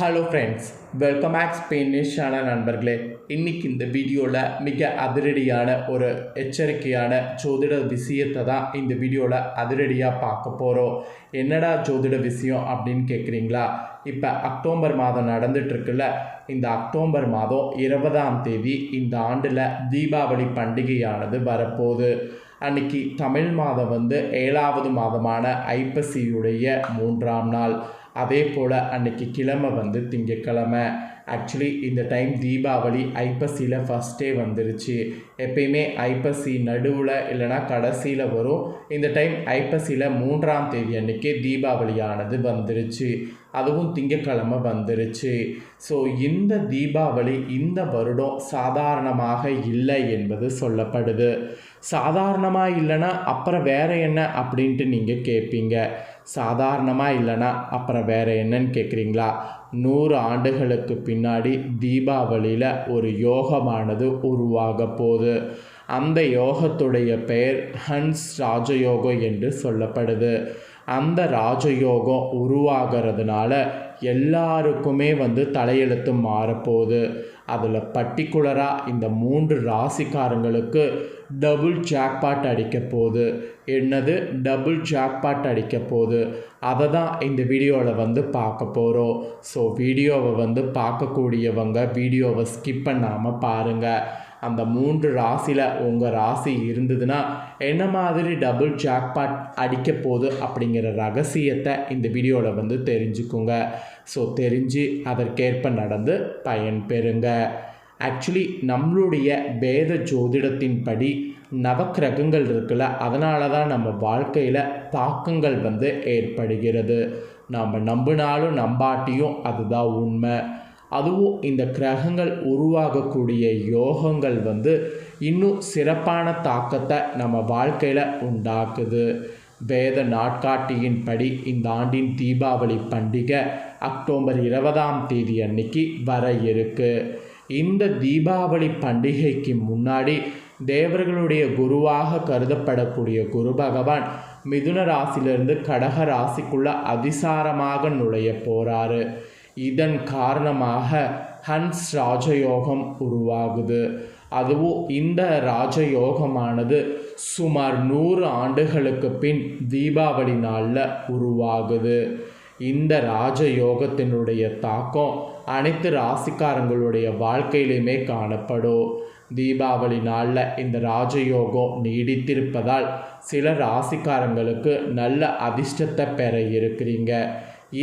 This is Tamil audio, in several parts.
ஹலோ ஃப்ரெண்ட்ஸ் வெல்கம் பேக் ஸ்பெயினிஷான நண்பர்களே. இன்னைக்கு இந்த வீடியோவில் மிக அதிரடியான ஒரு எச்சரிக்கையான ஜோதிட விஷயத்தை தான் இந்த வீடியோவில் அதிரடியாக பார்க்க போகிறோம் என்னடா ஜோதிட விஷயம் அப்படின்னு கேட்குறீங்களா இப்போ அக்டோபர் மாதம் நடந்துட்டுருக்குல்ல இந்த அக்டோபர் மாதம் இருபதாம் தேதி இந்த ஆண்டில் தீபாவளி பண்டிகையானது வரப்போகுது. அன்னைக்கு தமிழ் மாதம் வந்து ஏழாவது மாதமான ஐப்பசியுடைய மூன்றாம் நாள். அதே போல் அன்னைக்கு கிழமை வந்து திங்கக்கிழமை ஆக்சுவலி இந்த டைம் தீபாவளி ஐப்பசியில் ஃபஸ்ட்டே வந்துருச்சு. எப்பயுமே ஐப்பசி நடுவில் இல்லைனா கடைசியில் வரும். இந்த டைம் ஐப்பசியில் மூன்றாம் தேதி அன்றைக்கே தீபாவளியானது வந்துருச்சு. அதுவும் திங்கக்கிழமை வந்துருச்சு. ஸோ இந்த தீபாவளி இந்த வருடம் சாதாரணமாக இல்லை என்பது சொல்லப்படுது. சாதாரணமாக இல்லைன்னா அப்புறம் வேற என்ன அப்படின்ட்டு நீங்கள் கேட்பீங்க சாதாரணமாக இல்லைன்னா அப்புறம் வேறு என்னன்னு கேட்குறீங்களா நூறு ஆண்டுகளுக்கு பின்னாடி தீபாவளியில் ஒரு யோகமானது உருவாக போகுது. அந்த யோகத்துடைய பெயர் ஹன்ஸ் ராஜயோகம் என்று சொல்லப்படுது. அந்த ராஜயோகம் உருவாகிறதுனால எல்லாருக்குமே வந்து தலையெழுத்து மாறப்போகுது அதில் பர்டிகுலராக இந்த மூன்று ராசிக்காரங்களுக்கு டபுள் ஜாக்பாட் அடிக்க போகுது. என்னது? டபுள் ஜாக்பாட் அடிக்க போகுது. அதை தான் இந்த வீடியோவில் வந்து பார்க்க போகிறோம் ஸோ வீடியோவை வந்து பார்க்கக்கூடியவங்க வீடியோவை ஸ்கிப் பண்ணாமல் பாருங்கள் அந்த மூன்று ராசியில் உங்கள் ராசி இருந்ததுன்னா என்ன மாதிரி டபுள் ஜாக்பாட் அடிக்க போகுது அப்படிங்கிற ரகசியத்தை இந்த வீடியோவில் வந்து தெரிஞ்சுக்குங்க. ஸோ தெரிஞ்சு அதற்கேற்ப நடந்து பயன் பெறுங்கள் ஆக்சுவலி நம்மளுடைய வேத ஜோதிடத்தின்படி நவக்கிரகங்கள் இருக்குல்ல அதனால தான் நம்ம வாழ்க்கையில் தாக்கங்கள் வந்து ஏற்படுகிறது. நாம் நம்பினாலும் நம்பாட்டியும் அதுதான் உண்மை. அதுவும் இந்த கிரகங்கள் உருவாகக்கூடிய யோகங்கள் வந்து இன்னும் சிறப்பான தாக்கத்தை நம்ம வாழ்க்கையில் உண்டாக்குது. வேத நாட்காட்டியின்படி இந்த ஆண்டின் தீபாவளி பண்டிகை அக்டோபர் இருபதாம் தேதி அன்னைக்கு வர இருக்குது இந்த தீபாவளி பண்டிகைக்கு முன்னாடி தேவர்களுடைய குருவாக கருதப்படக்கூடிய குரு பகவான் மிதுன ராசியிலிருந்து கடக ராசிக்குள்ள அதிசாரமாக நுழைய போகிறாரு இதன் காரணமாக ஹன்ஸ் ராஜயோகம் உருவாகுது. அதுவும் இந்த ராஜயோகமானது சுமார் நூறு ஆண்டுகளுக்கு பின் தீபாவளி நாளில் உருவாகுது. இந்த ராஜயோகத்தினுடைய தாக்கம் அனைத்து ராசிக்காரங்களுடைய வாழ்க்கையிலுமே காணப்படும். தீபாவளி நாளில் இந்த ராஜயோகம் நீடித்திருப்பதால் சில ராசிக்காரங்களுக்கு நல்ல அதிர்ஷ்டத்தை பெற இருக்கிறீங்க.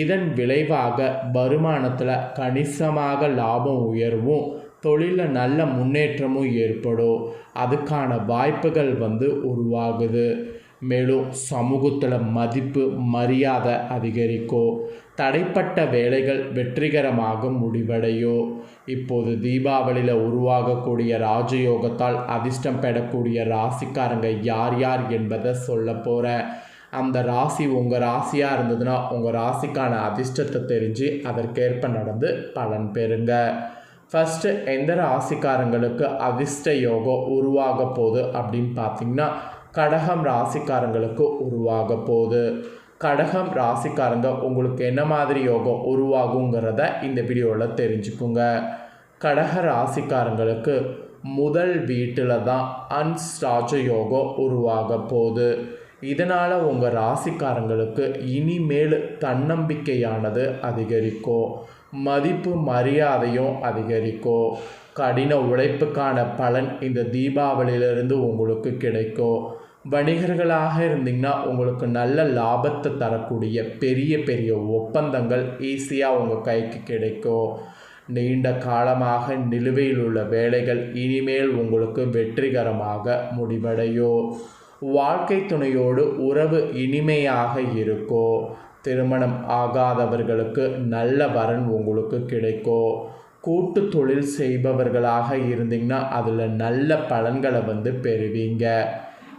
இதன் விளைவாக வருமானத்தில் கணிசமாக லாபம் உயர்வும் தொழிலில் நல்ல முன்னேற்றமும் ஏற்படும். அதுக்கான வாய்ப்புகள் வந்து உருவாகுது. மேலும் சமூகத்தில் மதிப்பு மரியாதை அதிகரிக்கும் தடைப்பட்ட வேலைகள் வெற்றிகரமாக முடிவடையும் இப்போது தீபாவளியில் உருவாகக்கூடிய ராஜயோகத்தால் அதிர்ஷ்டம் பெறக்கூடிய ராசிக்காரங்க யார் யார் என்பதை சொல்ல போகிறேன் அந்த ராசி உங்கள் ராசியாக இருந்ததுன்னா உங்கள் ராசிக்கான அதிர்ஷ்டத்தை தெரிஞ்சு அதற்கேற்ப நடந்து பலன் பெறுங்க. ஃபஸ்ட்டு எந்த ராசிக்காரங்களுக்கு அதிர்ஷ்ட யோகம் உருவாக போகுது அப்படின்னு பார்த்தீங்கன்னா கடகம் ராசிக்காரங்களுக்கு உருவாக போகுது. கடகம் ராசிக்காரங்க உங்களுக்கு என்ன மாதிரி யோகம் உருவாகுங்கிறத இந்த வீடியோவில் தெரிஞ்சுக்குங்க. கடக ராசிக்காரங்களுக்கு முதல் வீட்டில் தான் அன்ஸ் யோகம் உருவாக போகுது. இதனால் உங்கள் ராசிக்காரங்களுக்கு இனிமேல் தன்னம்பிக்கையானது அதிகரிக்கும். மதிப்பு மரியாதையும் அதிகரிக்கும். கடின உழைப்புக்கான பலன் இந்த தீபாவளியிலிருந்து உங்களுக்கு கிடைக்கும். வணிகர்களாக இருந்தீங்கன்னா உங்களுக்கு நல்ல லாபத்தை தரக்கூடிய பெரிய பெரிய ஒப்பந்தங்கள் ஈஸியாக உங்கள் கைக்கு கிடைக்கும். நீண்ட காலமாக நிலுவையில் உள்ள வேலைகள் இனிமேல் உங்களுக்கு வெற்றிகரமாக முடிவடையும். வாழ்க்கை துணையோடு உறவு இனிமையாக இருக்கும். திருமணம் ஆகாதவர்களுக்கு நல்ல வரன் உங்களுக்கு கிடைக்கும். கூட்டு தொழில் செய்பவர்களாக இருந்தீங்கன்னா அதில் நல்ல பலன்களை வந்து பெறுவீங்க.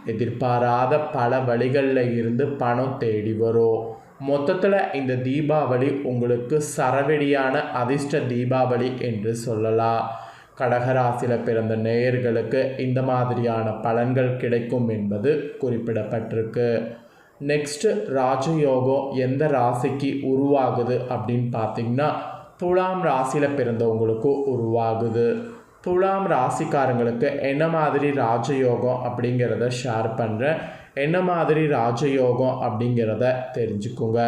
எதிர்பாராத பல வழிகளில் இருந்து பணம் தேடி வரும் மொத்தத்தில் இந்த தீபாவளி உங்களுக்கு சரவெடியான அதிர்ஷ்ட தீபாவளி என்று சொல்லலாம். கடகராசியில் பிறந்த நேயர்களுக்கு இந்த மாதிரியான பலன்கள் கிடைக்கும் என்பது குறிப்பிடப்பட்டிருக்கு. நெக்ஸ்ட்டு ராஜயோகம் எந்த ராசிக்கு உருவாகுது அப்படின்னு பார்த்தீங்கன்னா துலாம் ராசியில் பிறந்தவங்களுக்கும் உருவாகுது. துலாம் ராசிக்காரங்களுக்கு என்ன மாதிரி ராஜயோகம் அப்படிங்கிறத ஷேர் பண்ணுறேன் என்ன மாதிரி ராஜயோகம் அப்படிங்கிறத தெரிஞ்சுக்குங்க.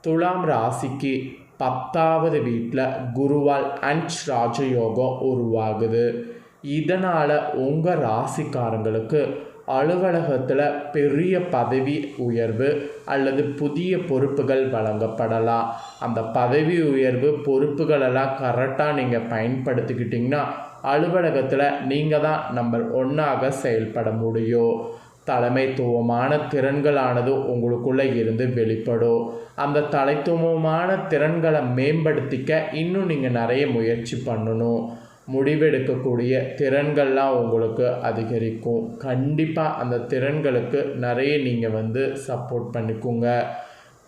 துலாம் ராசிக்கு பத்தாவது வீட்டில் குருவால் அஞ்ச் ராஜயோகம் உருவாகுது. இதனால் உங்கள் ராசிக்காரங்களுக்கு அலுவலகத்தில் பெரிய பதவி உயர்வு அல்லது புதிய பொறுப்புகள் வழங்கப்படலாம். அந்த பதவி உயர்வு பொறுப்புகளெல்லாம் கரெக்டாக நீங்கள் பயன்படுத்திக்கிட்டிங்கன்னா அலுவலகத்தில் நீங்கள் தான் நம்பர் ஒன்றாக செயல்பட முடியும். தலைமைத்துவமான திறன்களானது உங்களுக்குள்ளே இருந்து வெளிப்படும். அந்த தலைத்துவமான திறன்களை மேம்படுத்திக்க இன்னும் நீங்கள் நிறைய முயற்சி பண்ணணும். முடிவெடுக்கக்கூடிய திறன்கள்லாம் உங்களுக்கு அதிகரிக்கும். கண்டிப்பாக அந்த திறன்களுக்கு நிறைய நீங்கள் வந்து சப்போர்ட் பண்ணிக்கோங்க.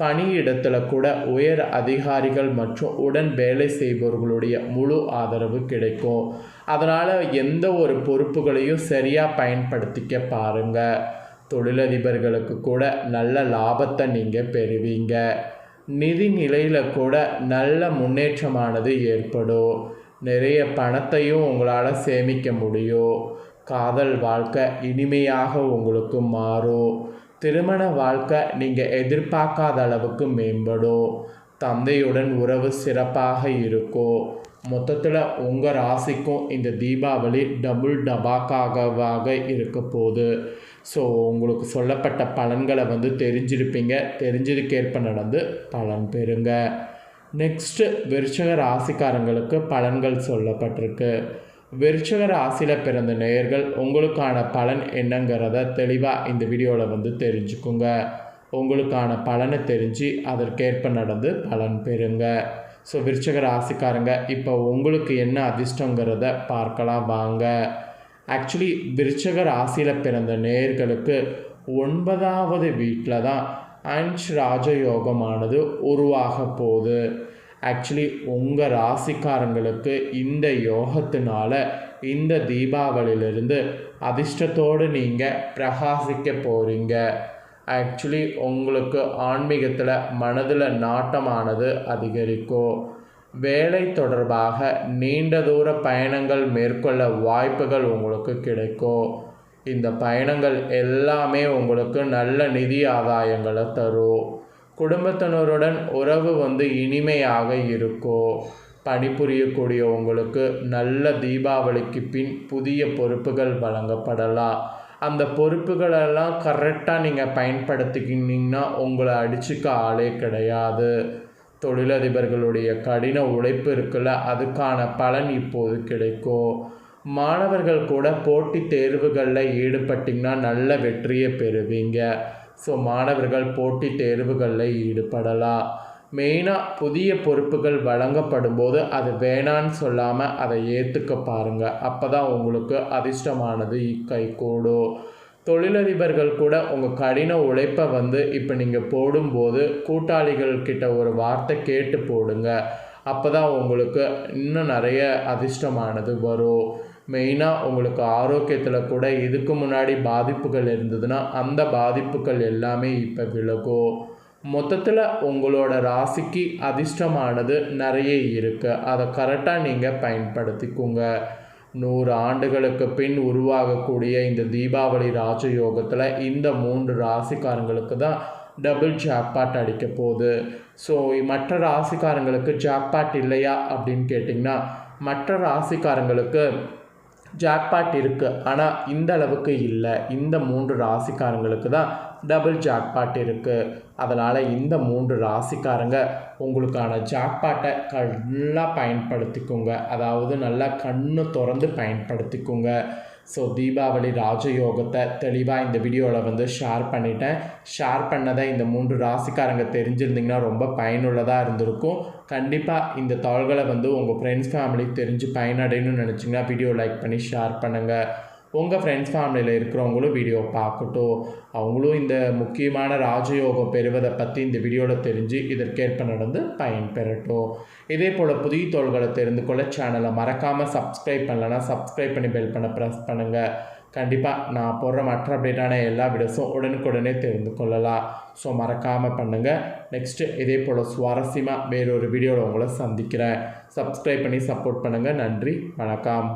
பணியிடத்தில் கூட உயர் அதிகாரிகள் மற்றும் உடன் வேலை செய்பவர்களுடைய முழு ஆதரவு கிடைக்கும். அதனால் எந்த ஒரு பொறுப்புகளையும் சரியாக பயன்படுத்திக்க பாருங்கள் தொழிலதிபர்களுக்கு கூட நல்ல லாபத்தை நீங்கள் பெறுவீங்க. நிதி நிலையில் கூட நல்ல முன்னேற்றமானது ஏற்படும். நிறைய பணத்தையும் உங்களால் சேமிக்க முடியும். காதல் வாழ்க்கை இனிமையாக உங்களுக்கு மாறும். திருமண வாழ்க்கை நீங்கள் எதிர்பார்க்காத அளவுக்கு மேம்படும் தந்தையுடன் உறவு சிறப்பாக இருக்கும் மொத்தத்தில் உங்கள் ராசிக்கும் இந்த தீபாவளி டபுள் டபாக்காகவாக இருக்க போகுது. ஸோ உங்களுக்கு சொல்லப்பட்ட பலன்களை வந்து தெரிஞ்சிருப்பீங்க. தெரிஞ்சதுக்கேற்ப நடந்து பலன் பெறுங்க. நெக்ஸ்ட்டு விருச்சக ராசிக்காரங்களுக்கு பலன்கள் சொல்லப்பட்டிருக்கு. விருச்சக ராசியில் பிறந்த நேயர்கள் உங்களுக்கான பலன் என்னங்கிறத தெளிவாக இந்த வீடியோவில் வந்து தெரிஞ்சுக்குங்க. உங்களுக்கான பலனை தெரிஞ்சு அதற்கேற்ப நடந்து பலன் பெறுங்க. ஸோ விருச்சக ராசிக்காரங்க இப்போ உங்களுக்கு என்ன அதிர்ஷ்டங்கிறத பார்க்கலாம் வாங்க. ஆக்சுவலி விருச்சக ராசியில் பிறந்த நேயர்களுக்கு ஒன்பதாவது வீட்டில் தான் அன்ஷ் ராஜயோகமானது உருவாக போகுது. ஆக்சுவலி உங்கள் ராசிக்காரங்களுக்கு இந்த யோகத்தினால இந்த தீபாவளியிலிருந்து அதிர்ஷ்டத்தோடு நீங்கள் பிரகாசிக்க போகிறீங்க ஆக்சுவலி உங்களுக்கு ஆன்மீகத்தில் மனதில் நாட்டமானது அதிகரிக்கும். வேலை தொடர்பாக நீண்ட தூர பயணங்கள் மேற்கொள்ள வாய்ப்புகள் உங்களுக்கு கிடைக்கும். இந்த பயணங்கள் எல்லாமே உங்களுக்கு நல்ல நிதி ஆதாயங்களை தரும். குடும்பத்தினருடன் உறவு வந்து இனிமையாக இருக்கும் பணிபுரியக்கூடிய உங்களுக்கு நல்ல தீபாவளிக்கு பின் புதிய பொறுப்புகள் வழங்கப்படலாம் அந்த பொறுப்புகளெல்லாம் கரெக்டாக நீங்கள் பயன்படுத்திக்கினீங்கன்னா உங்களை அடிச்சுக்க ஆளே கிடையாது. தொழிலதிபர்களுடைய கடின உழைப்பு இருக்குல்ல அதுக்கான பலன் இப்போது கிடைக்கும். மாணவர்கள் கூட போட்டித் தேர்வுகளில் ஈடுபட்டிங்கன்னா நல்ல வெற்றியை பெறுவீங்க. ஸோ மாணவர்கள் போட்டித் தேர்வுகளில் ஈடுபடலாம். மெயினாக புதிய பொறுப்புகள் வழங்கப்படும் போது அது வேணான்னு சொல்லாமல் அதை ஏற்றுக்க பாருங்கள் அப்போ தான் உங்களுக்கு அதிர்ஷ்டமானது கைகூடும் தொழிலதிபர்கள் கூட உங்கள் கடின உழைப்பை வந்து இப்போ நீங்கள் போடும்போது கூட்டாளிகள்கிட்ட ஒரு வார்த்தை கேட்டு போடுங்க. அப்போ தான் உங்களுக்கு இன்னும் நிறைய அதிர்ஷ்டமானது வரும். மெயினாக உங்களுக்கு ஆரோக்கியத்தில் கூட இதுக்கு முன்னாடி பாதிப்புகள் இருந்ததுன்னா அந்த பாதிப்புகள் எல்லாமே இப்போ விலகும். மொத்தத்தில் உங்களோட ராசிக்கு அதிர்ஷ்டமானது நிறைய இருக்குது அதை கரெக்டாக நீங்கள் பயன்படுத்திக்கோங்க. நூறு ஆண்டுகளுக்கு பின் உருவாகக்கூடிய இந்த தீபாவளி ராஜயோகத்தில் இந்த மூன்று ராசிக்காரங்களுக்கு தான் டபுள் ஜாக்பாட் அடிக்க போகுது. ஸோ மற்ற ராசிக்காரங்களுக்கு ஜாக்பாட் இல்லையா அப்படின்னு கேட்டிங்கன்னா மற்ற ராசிக்காரங்களுக்கு ஜாக்பாட் இருக்குது ஆனால் இந்த அளவுக்கு இல்லை. இந்த மூன்று ராசிக்காரங்களுக்கு தான் டபுள் ஜாக்பாட் இருக்குது அதனால் இந்த மூன்று ராசிக்காரங்க உங்களுக்கான ஜாக்பாட்டை நல்லா பயன்படுத்திக்கோங்க. அதாவது நல்லா கண்ணு திறந்து பயன்படுத்திக்கோங்க. ஸோ தீபாவளி ராஜயோகத்தை தெளிவாக இந்த வீடியோவில் வந்து ஷேர் பண்ணிட்டேன். ஷேர் பண்ணதை இந்த மூன்று ராசிக்காரங்க தெரிஞ்சிருந்தீங்கன்னா ரொம்ப பயனுள்ளதாக இருந்திருக்கும். கண்டிப்பாக இந்த தாள்களை வந்து உங்கள் ஃப்ரெண்ட்ஸ் ஃபேமிலி தெரிஞ்சு பயனடையணும்னு நினச்சிங்கன்னா வீடியோ லைக் பண்ணி ஷேர் பண்ணுங்கள் உங்கள் ஃப்ரெண்ட்ஸ் ஃபேமிலியில் இருக்கிறவங்களும் வீடியோ பார்க்கட்டும். அவங்களும் இந்த முக்கியமான ராஜயோகம் பெறுவதை பற்றி இந்த வீடியோவில் தெரிஞ்சு இதற்கேற்ப நடந்து பயன் பெறட்டும் இதே போல் புதிய தோள்களை தெரிந்து கொள்ள சேனலை மறக்காமல் சப்ஸ்கிரைப் பண்ணலன்னா சப்ஸ்கிரைப் பண்ணி பெல் பண்ண ப்ரெஸ் பண்ணுங்கள் கண்டிப்பாக நான் போடுற மற்ற அப்டேட்டான எல்லா வீடியோஸும் உடனுக்குடனே தெரிந்து கொள்ளலாம். ஸோ மறக்காமல் பண்ணுங்கள் நெக்ஸ்ட்டு இதே போல் சுவாரஸ்யமாக வேறொரு வீடியோவில் உங்களை சந்திக்கிறேன். சப்ஸ்கிரைப் பண்ணி சப்போர்ட் பண்ணுங்கள் நன்றி. வணக்கம்.